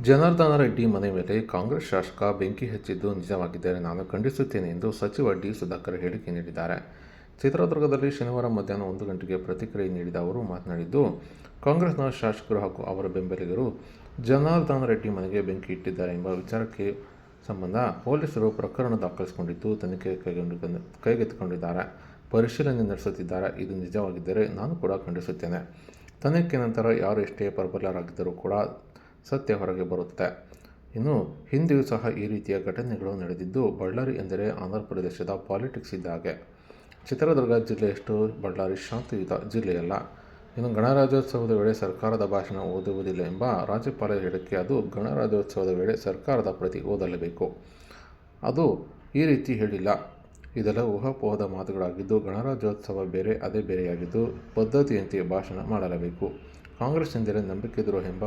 ಜನಾರ್ದನ ರೆಡ್ಡಿ ಮನೆ ಮೇಲೆ ಕಾಂಗ್ರೆಸ್ ಶಾಸಕ ಬೆಂಕಿ ಹಚ್ಚಿದ್ದು ನಿಜವಾಗಿದ್ದರೆ ನಾನು ಖಂಡಿಸುತ್ತೇನೆ ಎಂದು ಸಚಿವ ಡಿ ಸುಧಾಕರ್ ಹೇಳಿಕೆ ನೀಡಿದ್ದಾರೆ. ಚಿತ್ರದುರ್ಗದಲ್ಲಿ ಶನಿವಾರ ಮಧ್ಯಾಹ್ನ ಒಂದು ಗಂಟೆಗೆ ಪ್ರತಿಕ್ರಿಯೆ ನೀಡಿದ ಅವರು ಮಾತನಾಡಿದ್ದು, ಕಾಂಗ್ರೆಸ್ನ ಶಾಸಕರು ಹಾಗೂ ಅವರ ಬೆಂಬಲಿಗರು ಜನಾರ್ದನ ರೆಡ್ಡಿ ಮನೆಗೆ ಬೆಂಕಿ ಇಟ್ಟಿದ್ದಾರೆ ಎಂಬ ವಿಚಾರಕ್ಕೆ ಸಂಬಂಧ ಪೊಲೀಸರು ಪ್ರಕರಣ ದಾಖಲಿಸಿಕೊಂಡಿದ್ದು, ತನಿಖೆ ಕೈಗೊಂಡು ಕೈಗೆತ್ತಿಕೊಂಡಿದ್ದಾರೆ. ಪರಿಶೀಲನೆ ನಡೆಸುತ್ತಿದ್ದಾರೆ. ಇದು ನಿಜವಾಗಿದ್ದರೆ ನಾನು ಕೂಡ ಖಂಡಿಸುತ್ತೇನೆ. ತನಿಖೆ ನಂತರ ಯಾರು ಎಷ್ಟೇ ಪ್ರಬಲರಾಗಿದ್ದರೂ ಕೂಡ ಸತ್ಯ ಹೊರಗೆ ಬರುತ್ತೆ. ಇನ್ನು ಹಿಂದೆಯೂ ಸಹ ಈ ರೀತಿಯ ಘಟನೆಗಳು ನಡೆದಿದ್ದು, ಬಳ್ಳಾರಿ ಎಂದರೆ ಆಂಧ್ರ ಪ್ರದೇಶದ ಪಾಲಿಟಿಕ್ಸ್ ಇದ್ದಾಗೆ ಚಿತ್ರದುರ್ಗ ಜಿಲ್ಲೆಯಷ್ಟು ಬಳ್ಳಾರಿ ಶಾಂತಿಯುತ ಜಿಲ್ಲೆಯಲ್ಲ. ಇನ್ನು ಗಣರಾಜ್ಯೋತ್ಸವದ ವೇಳೆ ಸರ್ಕಾರದ ಭಾಷಣ ಓದುವುದಿಲ್ಲ ಎಂಬ ರಾಜ್ಯಪಾಲರ ಹೇಳಿಕೆ, ಅದು ಗಣರಾಜ್ಯೋತ್ಸವದ ವೇಳೆ ಸರ್ಕಾರದ ಪ್ರತಿ ಓದಲೇಬೇಕು. ಅದು ಈ ರೀತಿ ಹೇಳಿಲ್ಲ. ಇದೆಲ್ಲ ಊಹಾಪೋಹದ ಮಾತುಗಳಾಗಿದ್ದು, ಗಣರಾಜ್ಯೋತ್ಸವ ಬೇರೆ, ಅದೇ ಬೇರೆಯಾಗಿದ್ದು ಪದ್ಧತಿಯಂತೆ ಭಾಷಣ ಮಾಡಲೇಬೇಕು. ಕಾಂಗ್ರೆಸ್ ಎಂದರೆ ನಂಬಿಕೆ ದ್ರೋಹ ಎಂಬ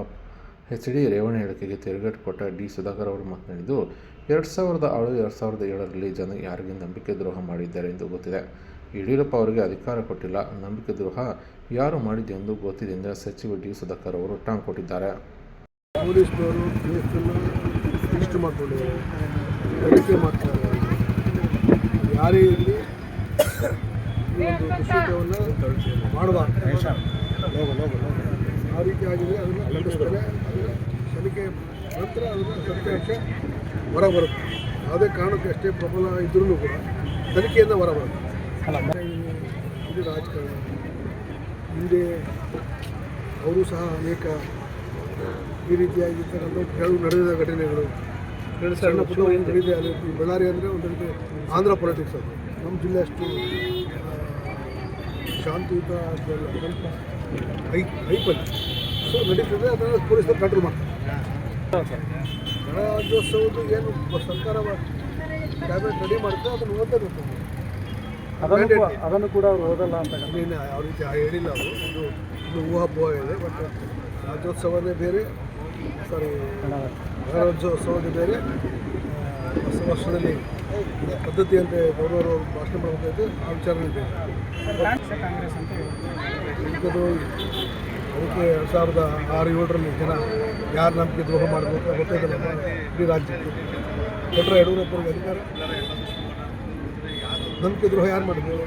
ಎಚ್ ಡಿ ರೇವಣ್ಣ ಹೇಳಿಕೆಗೆ ತಿರುಗೇಟು ಕೊಟ್ಟ ಡಿ ಸುಧಾಕರ್ ಅವರು ಮಾತನಾಡಿದ್ದು ಎರಡು ಸಾವಿರದ ಆರು ಎರಡು ಸಾವಿರದ ಏಳರಲ್ಲಿ ಜನ ಯಾರಿಗೆ ನಂಬಿಕೆ ದ್ರೋಹ ಮಾಡಿದ್ದಾರೆ ಎಂದು ಗೊತ್ತಿದೆ. ಯಡಿಯೂರಪ್ಪ ಅವರಿಗೆ ಅಧಿಕಾರ ಕೊಟ್ಟಿಲ್ಲ. ನಂಬಿಕೆ ದ್ರೋಹ ಯಾರು ಗೊತ್ತಿದೆ ಎಂದು ಸಚಿವ ಡಿ ಸುಧಾಕರ್ ಅವರು ಟಾಂಗ್ ಕೊಟ್ಟಿದ್ದಾರೆ. ಯಾರೇ ಇರಲಿ ಮಾಡಬಾರ್ದು ಆ ರೀತಿ ಆಗಿದೆ ಅದನ್ನು ಅದನ್ನು ತನಿಖೆ ನಂತರ ಅದನ್ನು ಸತ್ಯಾಂಶ ಹೊರಬರುತ್ತೆ. ಯಾವುದೇ ಕಾರಣಕ್ಕೆ ಅಷ್ಟೇ ಪ್ರಬಲ ಇದ್ರೂ ಕೂಡ ತನಿಖೆಯಿಂದ ಹೊರಬರುತ್ತೆ. ಇದು ರಾಜಕಾರಣ. ಹಿಂದೆ ಅವರು ಸಹ ಅನೇಕ ಈ ರೀತಿಯಾಗಿರ್ತಕ್ಕಂಥ ಕೆಲವು ನಡೆದ ಘಟನೆಗಳು. ಸಣ್ಣ ಪುಟ್ಟ ಒಂದು. ನಡೆದಿದೆ ಬಳ್ಳಾರಿ ಅಂದರೆ ಒಂದು ರೀತಿ ಆಂಧ್ರ ಪೊಲಿಟಿಕ್ಸ್ ಅದು. ನಮ್ಮ ಜಿಲ್ಲೆ ಅಷ್ಟು ಶಾಂತಿಯುತ ಐಪಲ್ಲಿ ಸ್ವಲ್ಪ ಹೈ ಹೈಪಲ್ಲಿ. ಸೊ ನಡೀತದೆ ಅದನ್ನು ಪೊಲೀಸರು ಕಂಟ್ರೋಲ್ ಮಾಡ್ತಾರೆ. ಗಣರಾಜ್ಯೋತ್ಸವದ್ದು ಏನು ಸರ್ಕಾರ ಟ್ಯಾಬ್ಲೆಟ್ ರೆಡಿ ಮಾಡಿದ್ರೆ ಅದನ್ನು ಓದಬೇಕು ಅದನ್ನು ಕೂಡ ಅದನ್ನು ಕೂಡ ಅವ್ರು ಓದಲ್ಲ ಅಂತ ನೀನು ಯಾವ ರೀತಿ ಹೇಳಿಲ್ಲ ಅವರು. ಒಂದು ಒಂದು ಊಹಾಪೋಹ ಇದೆ ಬಟ್ ರಾಜ್ಯೋತ್ಸವನೇ ಬೇರೆ. ಸಾರಿ ಗಣರಾಜ್ಯೋತ್ಸವನೇ ಬೇರೆ. ಹೊಸ ವರ್ಷದಲ್ಲಿ ಪದ್ಧತಿಯಂತೆ ಗೌರವರು ಭಾಷಣ ಮಾಡಬೇಕಾಯ್ತು ಆ ವಿಚಾರ ಇದೆ. ಅದಕ್ಕೆ ಎರಡು ಸಾವಿರದ ಆರು ಏಳರಲ್ಲಿ ಜನ ಯಾರು ನಂಬಿಕೆ ದ್ರೋಹ ಮಾಡಬೇಕು ಗೊತ್ತಾಯ್ತಲ್ಲ ಇಡೀ ರಾಜ್ಯಕ್ಕೆ. ಕೊಟ್ಟರೆ ಯಡಿಯೂರಪ್ಪರಿಗೆ ಅಧಿಕಾರ. ನಂಬಿಕೆ ದ್ರೋಹ ಯಾರು ಮಾಡಿದ್ರು